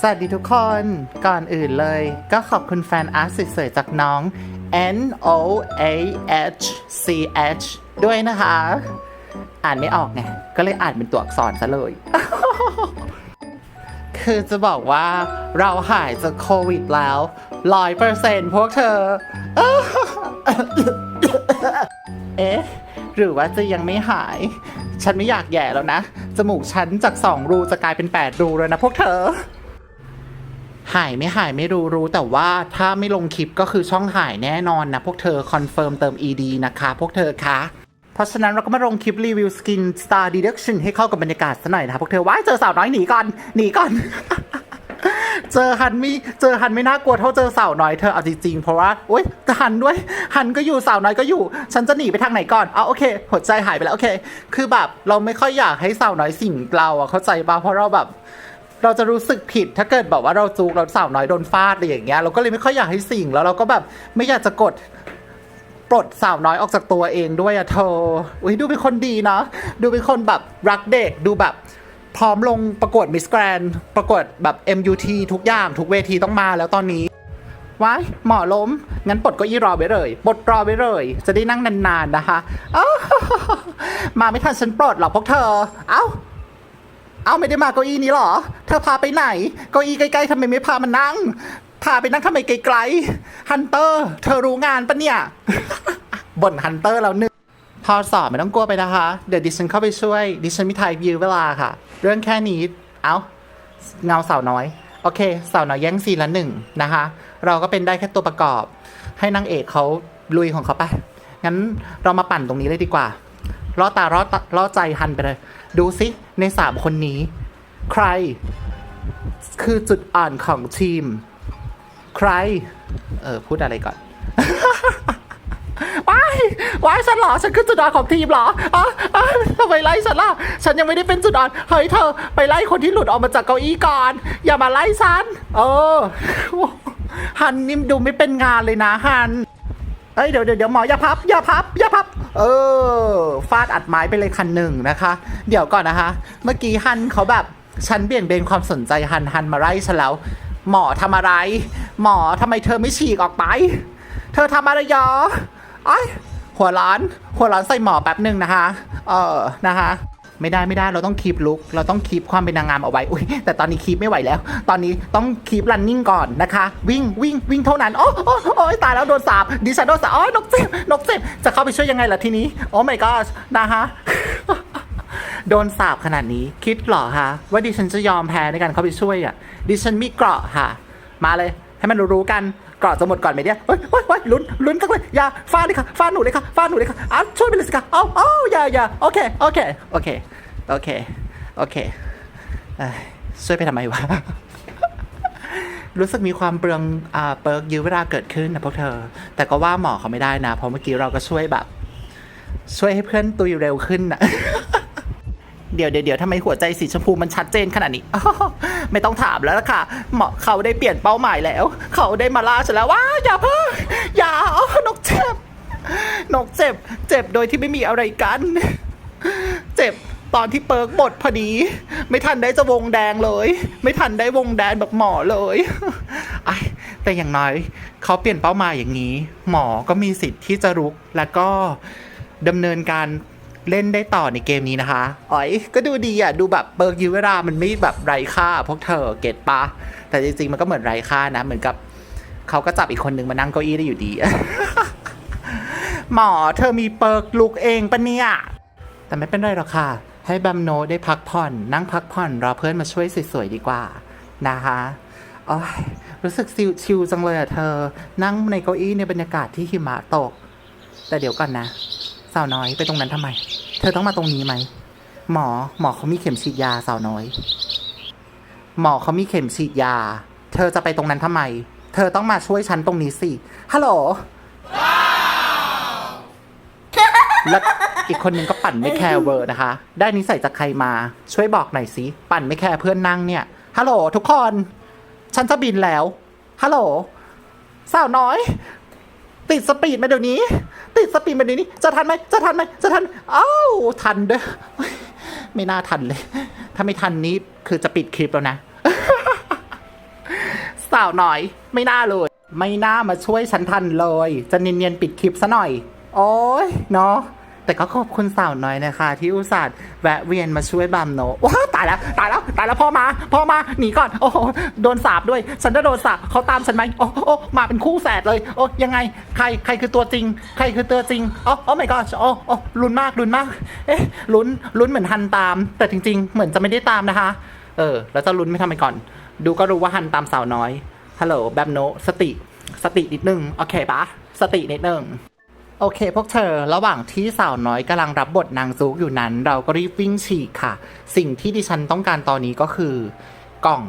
สวัสดีทุกคน ก่อนอื่นเลย ก็ขอบคุณแฟนอาร์ตสวยๆจากน้อง N O A H C H ด้วยนะคะ อ่านไม่ออกไง ก็เลยอ่านเป็นตัวอักษรซะเลย คือจะบอกว่าเราหายจากโควิดแล้วร้อยเปอร์เซ็นต์พวกเธอ เอ๊ะ หรือว่าจะยังไม่หาย ฉันไม่อยากแย่แล้วนะ จมูกฉันจากสองรูจะกลายเป็นแปดรูแล้วนะพวกเธอ หายไม่หายไม่รู้รู้แต่ว่าถ้าไม่ลงคลิปก็คือช่องหายแน่นอนนะ พวกเธอคอนเฟิร์มเติม ed นะคะ พวกเธอคะเพราะฉะนั้นเราก็มาลงคลิปรีวิวสกิน Star Deduction ให้เข้ากับบรรยากาศซะหน่อยนะคะพวกเธอว้ายเจอสาวน้อยหนีก่อนหนีก่อน เจอฮันไม่เจอฮันไม่น่ากลัวเท่าเจอสาวน้อยเธอเอาจริงๆเพราะว่าโอ๊ยฮันด้วยฮันก็อยู่สาวน้อยก็อยู่ ฉันจะหนีไปทางไหนก่อนเอาโอเคหัวใจหายไปแล้วโอเค คือแบบเราไม่ค่อยอยากให้สาวน้อยสิ่งเราอะเข้าใจปะเพราะเราแบบ เราจะรู้สึกผิดถ้าเกิดแบบว่าเราจูกเราสาวน้อยโดนฟาดอะไรอย่างเงี้ยเราก็เลยไม่ค่อยอยากให้สิ่งแล้วเราก็แบบไม่อยากจะกดปลดสาวน้อยออกจากตัวเองด้วยอะเธออุ้ยดูเป็นคนดีนะดูเป็นคนแบบรักเด็กดูแบบพร้อมลงประกวดมิสแกรนประกวดแบบ MUT ทุกอย่างทุกเวทีต้องมาแล้วตอนนี้ว้ายหมอล้ม งั้นปลดก็อี้รอไว้เลยปลดรอไว้เลย จะได้นั่งนานๆนะคะอ้าวมาไม่ทันฉันปลดหรอกพวกเธอ เอ้า เอ้าไม่ได้มาเก้าอี้นี้หรอ เธอพาไปไหนเก้าอี้ใกล้ๆทำไมไม่พามานั่ง พาไปนั่งทำไมไกลๆฮันเตอร์ เธอรู้งานปะเนี่ยบ่นฮันเตอร์แล้วนึ่งพอสอบไม่ต้องกลัวไปนะคะ เดี๋ยวดิฉันเข้าไปช่วย ดิฉันมีไทยยื้อเวลาค่ะ เรื่องแค่นี้ เอ้า เงาสาวน้อย โอเค สาวน้อยแย่งซีนละหนึ่งนะคะ เราก็เป็นได้แค่ตัวประกอบ ให้นางเอกเขาลุยของเขาไป งั้นเรามาปั่นตรงนี้เลยดีกว่าล่อตาล่อตาล่อใจฮันไปเลย ดูสิในสามคนนี้ ใคร คือจุดอ่อนของทีม ใคร เออ พูดอะไรก่อนว้ายว้ายฉันเหรอ ฉันคือจุดอ่อนของทีมเหรออ๋อทำไมไล่ฉันล่ะ ฉันยังไม่ได้เป็นจุดอ่อน เฮ้ยเธอ ไปไล่คนที่หลุดออกมาจากเก้าอี้ก่อน อย่ามาไล่ฉัน เออ ฮันนี่ดูไม่เป็นงานเลยนะฮันเอ้ยเดี๋ยวเดี๋ยวเดี๋ยวหมออย่าพับอย่าพับอย่าพับ เออ ฟาดอัดไม้ไปเลยคันหนึ่งนะคะ เดี๋ยวก่อนนะคะ เมื่อกี้ฮันเขาแบบ ฉันเบี่ยงเบนความสนใจฮันฮันมาไล่ฉันแล้ว หมอทำอะไร หมอทำไมเธอไม่ฉีกออกไป เธอทำอะไรยอไอยหัวร้านหัวร้านใส่หมอแป๊บหนึ่งนะคะ เออนะคะไม่ได้ไม่ได้เราต้องคีบลุกเราต้องคีบความเป็นนางงามเอาไว้อุ้ยแต่ตอนนี้คีบไม่ไหวแล้ว ตอนนี้ต้องคีบรันนิ่งก่อนนะคะ วิ่งวิ่งวิ่งเท่านั้นโอ้โอ้โอ้ยตายแล้วโดนสาบดิฉันโดนสาบโอ้ยนกเจ็บนกเจ็บจะเข้าไปช่วยยังไงล่ะทีนี้ โอ้ my god นะคะ โดนสาบขนาดนี้ คิดหรอคะว่าดิฉันจะยอมแพ้ในการเข้าไปช่วยอะ ดิฉันมีเกราะค่ะ มาเลย ให้มันรู้ๆกันเกราะจะหมดก่อนไหมเนี่ยเฮ้ยเฮ้ยเฮ้ยลุ้นลุ้นกันเลยอย่าฟาดเลยค่ะฟาดหนูเลยค่ะฟาดหนูเลยค่ะอ้าวช่วยไปเลยสิค่ะเอาเอาอย่าอย่าโอเคโอเคโอเคโอเคโอเคช่วยไปทำไมวะรู้สึกมีความเปลืองอ่าเปิร์กยื้อเวลาเกิดขึ้นนะพวกเธอ แต่ก็ว่าหมอเขาไม่ได้นะ เพราะเมื่อกี้เราก็ช่วยแบบ ช่วยให้เพื่อนตุยเร็วขึ้นนะ เดี๋ยวเดี๋ยวทำไมหัวใจสีชมพูมันชัดเจนขนาดนี้ ไม่ต้องถามแล้วล่ะค่ะหมอเขาได้เปลี่ยนเป้าหมายแล้ว เขาได้มาล่าฉันแล้วว้าอย่าเพิ่งอย่าอ๋อนกเจ็บ นกเจ็บ เจ็บโดยที่ไม่มีอะไรกัน เจ็บตอนที่เปิร์กบทพอดี ไม่ทันได้จะวงแดงเลย ไม่ทันได้วงแดงแบบหมอเลยไอแต่อย่างน้อยเขาเปลี่ยนเป้าหมายอย่างนี้ หมอก็มีสิทธิ์ที่จะรุกแล้วก็ดำเนินการ เล่นได้ต่อในเกมนี้นะคะอ๋อยก็ดูดีอะ ดูแบบเบิร์กยื้อเวลามันไม่แบบไร้ค่า พวกเธอเก็ตปะแต่จริงๆ มันก็เหมือนไร้ค่านะ เหมือนกับเขาก็จับอีกคนนึงมานั่งเก้าอี้ได้อยู่ดี หมอเธอมีเปิร์กลุกเองปะเนี่ย แต่ไม่เป็นไรหรอกค่ะ ให้แบมโนได้พักผ่อน นั่งพักผ่อนรอเพื่อนมาช่วยสวยๆดีกว่านะคะโอ้ยรู้สึกชิลจังเลยอะเธอ นั่งในเก้าอี้ในบรรยากาศที่หิมะตก แต่เดี๋ยวก่อนนะ สาวน้อยไปตรงนั้นทำไม ธอต้องมาตรงนี้ไหม หมอหมอเขามีเข็มฉีดยาสาวน้อย หมอเขามีเข็มฉีดยา เธอจะไปตรงนั้นทำไม เธอต้องมาช่วยฉันตรงนี้สิฮัลโหลแล้วอีกคนนึงก็ปั่นไม่แคร์เวอร์นะคะ ได้นิสัยจากใครมา ช่วยบอกหน่อยสิ ปั่นไม่แคร์เพื่อนนั่งเนี่ย ฮัลโหลทุกคน ฉันจะบินแล้ว ฮัลโหล สาวน้อย ติดสปีดมาเดี๋ยวนี้ ติดสปีดมาเดี๋ยวนี้ จะทันไหมจะทันไหมจะทันอ้าวทันเด้อไม่น่าทันเลย ถ้าไม่ทันนี้คือจะปิดคลิปแล้วนะ สาวหน่อย ไม่น่าเลย ไม่น่ามาช่วยฉันทันเลย จะเนียนๆปิดคลิปซะหน่อย โอ้ยเนาะ แต่ก็ขอบคุณสาวน้อยนะคะ ที่อุตส่าห์แวะเวียนมาช่วยบัมโนว้าตายแล้วตายแล้วตายแล้วพ่อมาพ่อมาหนีก่อน โอ้โหโดนสาบด้วย ฉันจะโดนสาบเขาตามฉันไหมโอ้โอ้มาเป็นคู่แฝดเลย โอ้ยังไงใครใครคือตัวจริง ใครคือตัวจริงโอ้โอ้ my god โอ้โอ้ลุ้นมากลุ้นมาก เอ๊ะลุ้นลุ้นเหมือนฮันตาม แต่จริง ๆ เหมือนจะไม่ได้ตามนะคะ เออ แล้วจะลุ้นไม่ทำไมก่อน ดูก็รู้ว่าฮันตามสาวน้อยฮัลโหลแบมโนสติ สตินิดนึงโอเคปะสตินิดนึง โอเค พวกเธอระหว่างที่สาวน้อยกำลังรับบทนางซูกอยู่นั้น เราก็รีบวิ่งฉีกค่ะ สิ่งที่ดิฉันต้องการตอนนี้ก็คือกล่อง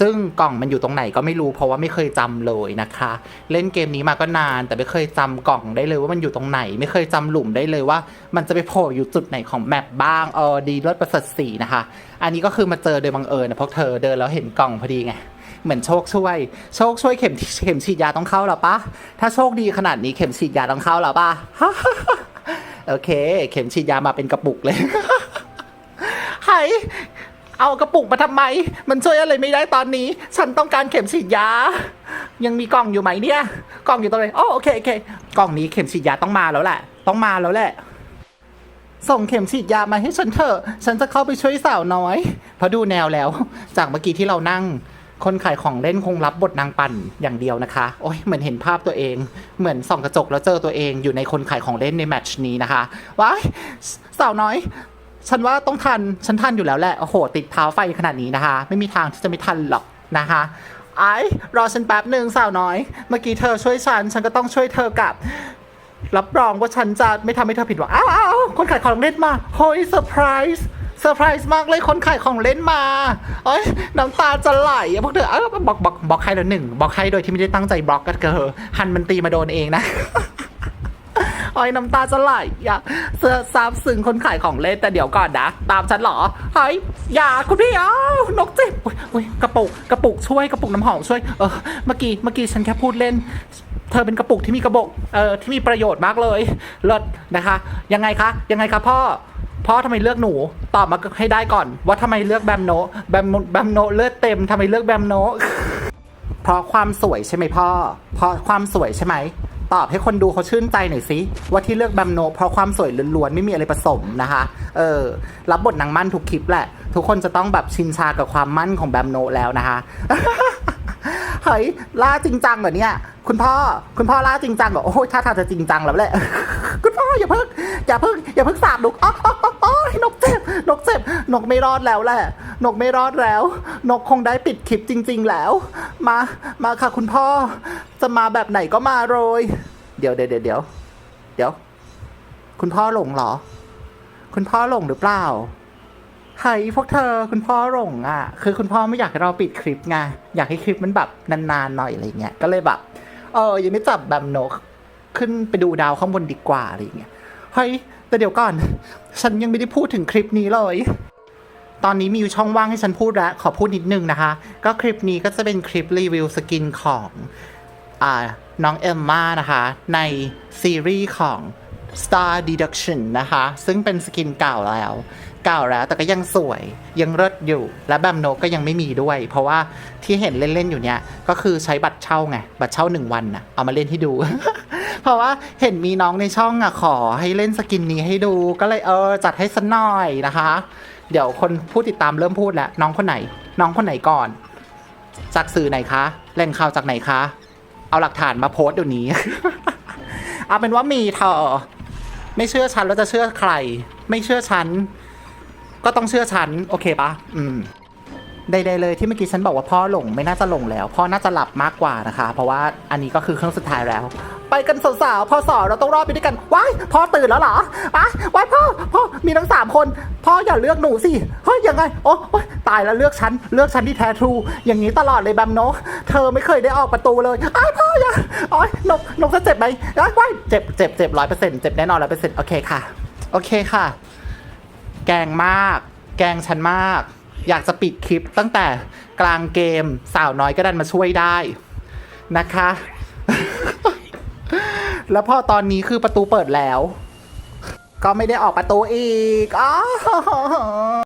ซึ่งกล่องมันอยู่ตรงไหนก็ไม่รู้เพราะว่าไม่เคยจำเลยนะคะ เล่นเกมนี้มาก็นาน แต่ไม่เคยจำกล่องได้เลยว่ามันอยู่ตรงไหน ไม่เคยจำหลุมได้เลยว่า มันจะไปโผล่อยู่จุดไหนของแมปบ้างเออดีเลิศประเสริฐสีนะคะ อันนี้ก็คือมาเจอโดยบังเอิญนะพวกเธอเดินแล้วเห็นกล่องพอดีไง เหมือนโชคช่วย โชคช่วยเข็มเข็มฉีดยาต้องเข้าหรอปะถ้าโชคดีขนาดนี้เข็มฉีดยาต้องเข้าหรอปะโอเค เข็มฉีดยามาเป็นกระปุกเลยไห้เอากระปุกมาทำไม มันช่วยอะไรไม่ได้ตอนนี้ ฉันต้องการเข็มฉีดยา ยังมีกล่องอยู่ไหมเนี่ย กล่องอยู่ตรงไหนอ๋อโอเคโอเค กล่องนี้เข็มฉีดยาต้องมาแล้วแหละ ต้องมาแล้วแหละ ส่งเข็มฉีดยามาให้ฉันเถอะ ฉันจะเข้าไปช่วยสาวน้อย เพราะดูแนวแล้ว จากเมื่อกี้ที่เรานั่ง คนขายของเล่นคงรับบทนางปั่นอย่างเดียวนะคะ โอ้ยเหมือนเห็นภาพตัวเอง เหมือนส่องกระจกแล้วเจอตัวเองอยู่ในคนขายของเล่นในแมตช์นี้นะคะ ว้ายสาวน้อย ฉันว่าต้องทัน ฉันทันอยู่แล้วแหละ โอ้โห ติดเท้าไฟขนาดนี้นะคะ ไม่มีทางที่จะไม่ทันหรอกนะคะไอ้รอฉันแป๊บหนึ่งสาวน้อย เมื่อกี้เธอช่วยฉัน ฉันก็ต้องช่วยเธอกลับ รับรองว่าฉันจะไม่ทำให้เธอผิดหวัง อ้าวอ้าวคนขายของเล่นมาเฮ้ยเซอร์ไพรส์ เซอร์ไพรส์มากเลยคนขายของเล่นมาเอ้ยน้ำตาจะไหลพวกเธอเอ้าบล็อกบล็อกบล็อกให้แล้วหนึ่งบล็อกให้โดยที่ไม่ได้ตั้งใจบล็อกกันเกอหันมันตีมาโดนเองนะโอ้ยน้ำตาจะไหลอย่าเสื้อซาบซึ้งคนขายของเล่นแต่เดี๋ยวก่อนนะ ตามฉันเหรอเฮ้ยอย่าคุณพี่อ้าวนกเจ็บอ้ยโอ้ยกระปุกกระปุกช่วยกระปุกน้ำหอมช่วยเออเมื่อกี้เมื่อกี้ฉันแค่พูดเล่น เธอเป็นกระปุกที่มีกระบอกเออที่มีประโยชน์มากเลยเลิศนะคะ ยังไงคะยังไงคะพ่อ พ่อทำไมเลือกหนู ตอบมาให้ได้ก่อน ว่าทำไมเลือกแบมโนแบมแบมโนเลือดเต็มทำไมเลือกแบมโนเพราะความสวยใช่ไหมพ่อ เพราะความสวยใช่ไหมตอบให้คนดูเขาชื่นใจหน่อยสิว่าที่เลือกแบมโน เพราะความสวยล้วนๆไม่มีอะไรผสมนะคะ เออ รับบทนางมั่นทุกคลิปแหละ ทุกคนจะต้องแบบชินชากับความมั่นของแบมโนแล้วนะคะเฮ้ยล่าจริงจังเหรอเนี่ย คุณพ่อ คุณพ่อล่าจริงจังเหรอโอ้ยถ้าทางจะจริงจังแล้วแหละ พ่ออย่าเพิ่งอย่าเพิ่งอย่าเพิ่งสาบนกอ๋ออ๋อนกเจ็บนกเจ็บนกไม่รอดแล้วแหละ นกไม่รอดแล้ว นกคงได้ปิดคลิปจริง ๆแล้ว มามาค่ะคุณพ่อ จะมาแบบไหนก็มาโรยเดี๋ยวเดี๋ยวเดี๋ยวเดี๋ยวเดี๋ยว คุณพ่อหลงเหรอ คุณพ่อหลงหรือเปล่าเฮ้ยพวกเธอคุณพ่อหลงอะ คือคุณพ่อไม่อยากให้เราปิดคลิปไงอยากให้คลิปมันแบบนานๆหน่อยอะไรเงี้ยก็เลยแบบเออยังไม่จับแบบนก ขึ้นไปดูดาวข้างบนดีกว่าอะไรเงี้ยเฮ้ยแต่เดี๋ยวก่อน ฉันยังไม่ได้พูดถึงคลิปนี้เลย ตอนนี้มีอยู่ช่องว่างให้ฉันพูดแล้ว ขอพูดนิดนึงนะคะ ก็คลิปนี้ก็จะเป็นคลิปรีวิวสกินของอ่าน้องเอมมานะคะ ในซีรีส์ของ Star Deduction นะคะ ซึ่งเป็นสกินเก่าแล้ว เก่าแล้วแต่ก็ยังสวยยังเลิศอยู่ และแบมโนก็ยังไม่มีด้วย เพราะว่าที่เห็นเล่น ๆ อยู่เนี่ยก็คือใช้บัตรเช่าไง บัตรเช่าหนึ่งวันน่ะเอามาเล่นให้ดู เพราะว่าเห็นมีน้องในช่องอะขอให้เล่นสกินนี้ให้ดูก็เลยเออจัดให้สักหน่อยนะคะ เดี๋ยวคนผู้ติดตามเริ่มพูดแล้ว น้องคนไหน น้องคนไหนก่อน จากสื่อไหนคะแหล่งข่าวจากไหนคะ เอาหลักฐานมาโพสต์เดี๋ยวนี้ เอาเป็นว่ามีเธอไม่เชื่อฉันแล้วจะเชื่อใคร ไม่เชื่อฉันก็ต้องเชื่อฉัน โอเคปะอืม ใดๆเลยที่เมื่อกี้ฉันบอกว่าพ่อหลงไม่น่าจะหลงแล้วพ่อน่าจะหลับมากกว่านะคะ เพราะว่าอันนี้ก็คือเครื่องสุดท้ายแล้ว ไปกันสาวๆพ่อสอเราต้องรอดไปด้วยกันว้ายพ่อตื่นแล้วเหรออะว้ายพ่อพ่อมีทั้งสามคนพ่ออย่าเลือกหนูสิเฮ้ยยังไงโอ้ตายแล้วเลือกฉันเลือกฉันที่แท้ทรูอย่างนี้ตลอดเลยแบมโนเธอไม่เคยได้ออกประตูเลยอ้ายพ่ออย่าโอ๊ยนกนกจะเจ็บไหมอ้ายว้ายเจ็บเจ็บเจ็บร้อยเปอร์เซ็นต์เจ็บแน่นอนร้อยเปอร์เซ็นต์โอเคค่ะ โอเคค่ะ แกงมาก แกงฉันมาก อยากจะปิดคลิปตั้งแต่กลางเกมสาวน้อยก็ดันมาช่วยได้นะคะ แล้วพอตอนนี้คือประตูเปิดแล้ว ก็ไม่ได้ออกประตูอีกอ๋อ